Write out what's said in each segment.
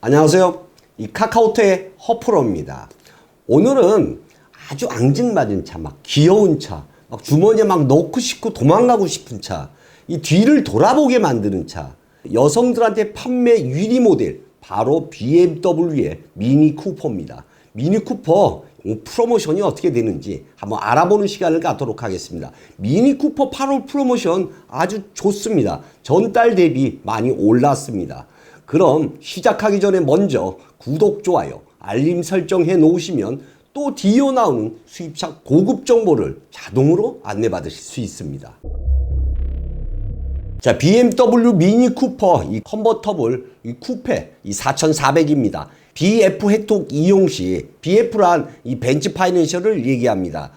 안녕하세요. 이 카카오톡의 허프로입니다. 오늘은 아주 앙증맞은 차, 막 귀여운 차, 막 주머니에 막 넣고 싶고 도망가고 싶은 차, 이 뒤를 돌아보게 만드는 차, 여성들한테 판매 1위 모델, 바로 BMW의 미니 쿠퍼입니다. 미니 쿠퍼 이 프로모션이 어떻게 되는지 한번 알아보는 시간을 갖도록 하겠습니다. 미니 쿠퍼 8월 프로모션 아주 좋습니다. 전달 대비 많이 올랐습니다. 그럼 시작하기 전에 먼저 구독, 좋아요, 알림 설정해 놓으시면 또 뒤에 나오는 수입차 고급 정보를 자동으로 안내받으실 수 있습니다. 자, BMW 미니 쿠퍼 이 컨버터블 이 쿠페 이 4,400입니다. BF 혜택 이용 시 BF란 이 벤츠 파이낸셜을 얘기합니다.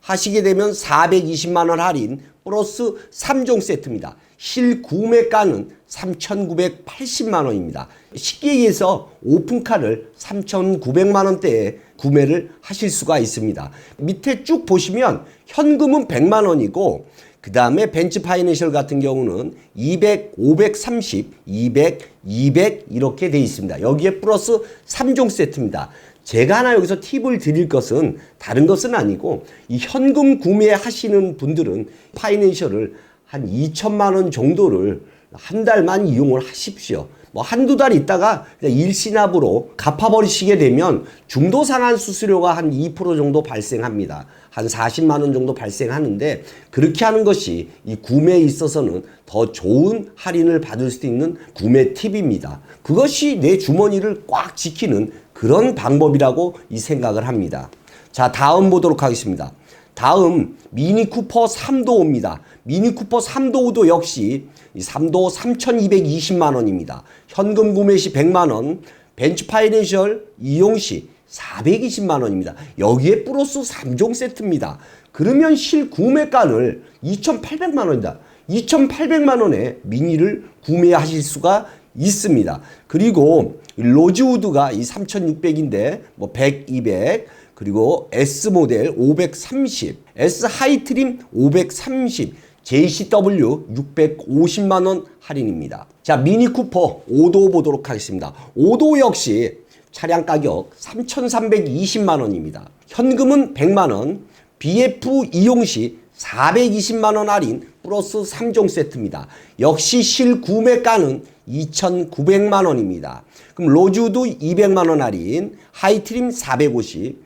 하시게 되면 420만 원 할인 플러스 3종 세트입니다. 실구매가는 3,980만 원입니다. 쉽게 얘기해서 오픈카를 3,900만 원대에 구매를 하실 수가 있습니다. 밑에 쭉 보시면 현금은 100만 원이고 그 다음에 벤츠 파이낸셜 같은 경우는 200, 530, 200, 200 이렇게 돼 있습니다. 여기에 플러스 3종 세트입니다. 제가 하나 여기서 팁을 드릴 것은 다른 것은 아니고 이 현금 구매하시는 분들은 파이낸셜을 한 2천만 원 정도를 한 달만 이용을 하십시오. 뭐 한두 달 있다가 일시납으로 갚아버리시게 되면 중도 상한 수수료가 한 2% 정도 발생합니다. 한 40만 원 정도 발생하는데 그렇게 하는 것이 이 구매에 있어서는 더 좋은 할인을 받을 수 있는 구매 팁입니다. 그것이 내 주머니를 꽉 지키는 그런 방법이라고 이 생각을 합니다. 자, 다음 보도록 하겠습니다. 다음 미니 쿠퍼 3도호입니다. 미니 쿠퍼 3도호도 역시 이 3도 3,220만 원입니다. 현금 구매 시 100만 원, 벤츠 파이낸셜 이용 시 420만 원입니다. 여기에 플러스 3종 세트입니다. 그러면 실구매가를 2,800만 원이다. 2,800만 원에 미니를 구매하실 수가 있습니다. 그리고 로즈우드가 이 3,600인데 뭐 100, 200 그리고 S 모델 530, S 하이트림 530, JCW 650만 원 할인입니다. 자, 미니 쿠퍼 5도 보도록 하겠습니다. 5도 역시 차량 가격 3,320만 원입니다. 현금은 100만 원, BF 이용 시 420만 원 할인 플러스 3종 세트입니다. 역시 실구매가는 2,900만 원입니다. 그럼 로즈도 200만 원 할인, 하이트림 450,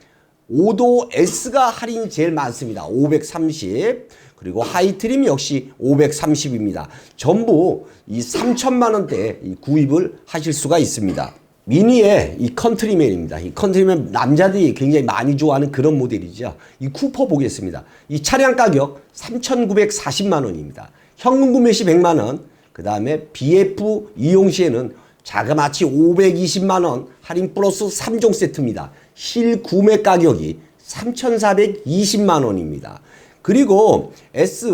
5도 S가 할인이 제일 많습니다. 530. 그리고 하이트림 역시 530입니다. 전부 이 3천만 원대 구입을 하실 수가 있습니다. 미니의 이 컨트리맨입니다. 이 컨트리맨 남자들이 굉장히 많이 좋아하는 그런 모델이죠. 이 쿠퍼 보겠습니다. 이 차량 가격 3,940만 원입니다. 현금 구매 시 100만 원, 그 다음에 BF 이용 시에는 자그마치 520만 원 할인 플러스 3종 세트입니다. 실 구매 가격이 3,420만 원입니다. 그리고 S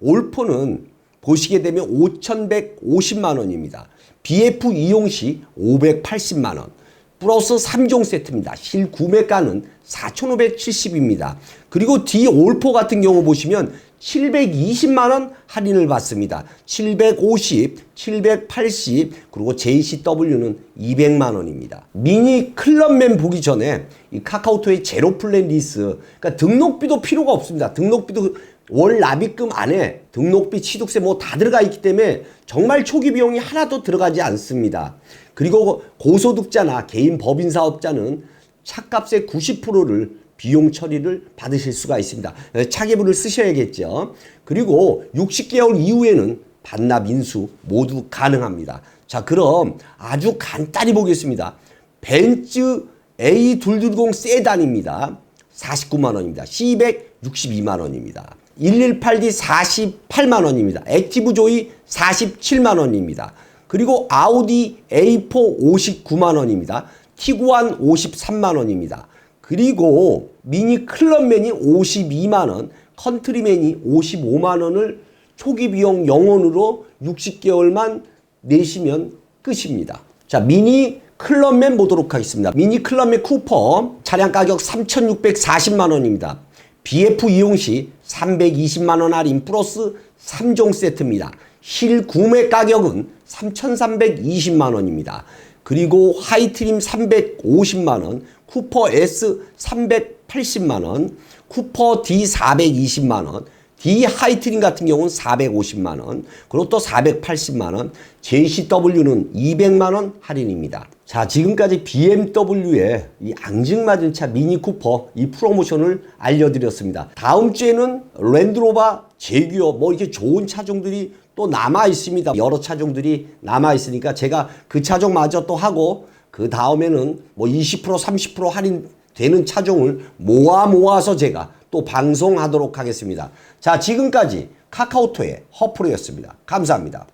올포는 보시게 되면 5,150만 원입니다. BF 이용 시 580만 원. 플러스 3종 세트입니다. 실 구매가는 4,570입니다. 그리고 D 올포 같은 경우 보시면 720만 원 할인을 받습니다. 750, 780 그리고 JCW는 200만 원입니다. 미니 클럽맨 보기 전에 이 카카오톡의 제로 플랜 리스 그러니까 등록비도 필요가 없습니다. 등록비도 월 납입금 안에 등록비, 취득세 뭐 다 들어가 있기 때문에 정말 초기 비용이 하나도 들어가지 않습니다. 그리고 고소득자나 개인 법인 사업자는 차값의 90%를 비용 처리를 받으실 수가 있습니다. 차계부를 쓰셔야겠죠. 그리고 60개월 이후에는 반납 인수 모두 가능합니다. 자, 그럼 아주 간단히 보겠습니다. 벤츠 A220 세단입니다. 49만 원입니다. C100 62만 원입니다. 118D 48만 원입니다. 액티브 조이 47만 원입니다. 그리고 아우디 A4 59만 원입니다. 티구안 53만 원입니다. 그리고 미니 클럽맨이 52만 원, 컨트리맨이 55만 원을 초기 비용 0원으로 60개월만 내시면 끝입니다. 자, 미니 클럽맨 보도록 하겠습니다. 미니 클럽맨 쿠퍼 차량 가격 3,640만 원입니다. BF 이용 시 320만 원 할인 플러스 3종 세트입니다. 실 구매 가격은 3,320만 원입니다. 그리고 하이트림 350만 원, 쿠퍼 S 380만 원, 쿠퍼 D 420만 원, D 하이트림 같은 경우는 450만 원, 그리고 또 480만 원, JCW는 200만 원 할인입니다. 자, 지금까지 BMW의 이 앙증맞은 차 미니 쿠퍼 이 프로모션을 알려드렸습니다. 다음 주에는 랜드로버 제규어 뭐 이렇게 좋은 차종들이 또 남아 있습니다. 여러 차종들이 남아 있으니까 제가 그 차종마저 또 하고 그 다음에는 뭐 20% 30% 할인 되는 차종을 모아 모아서 제가 또 방송하도록 하겠습니다. 자, 지금까지 카카오톡의 허프로였습니다. 감사합니다.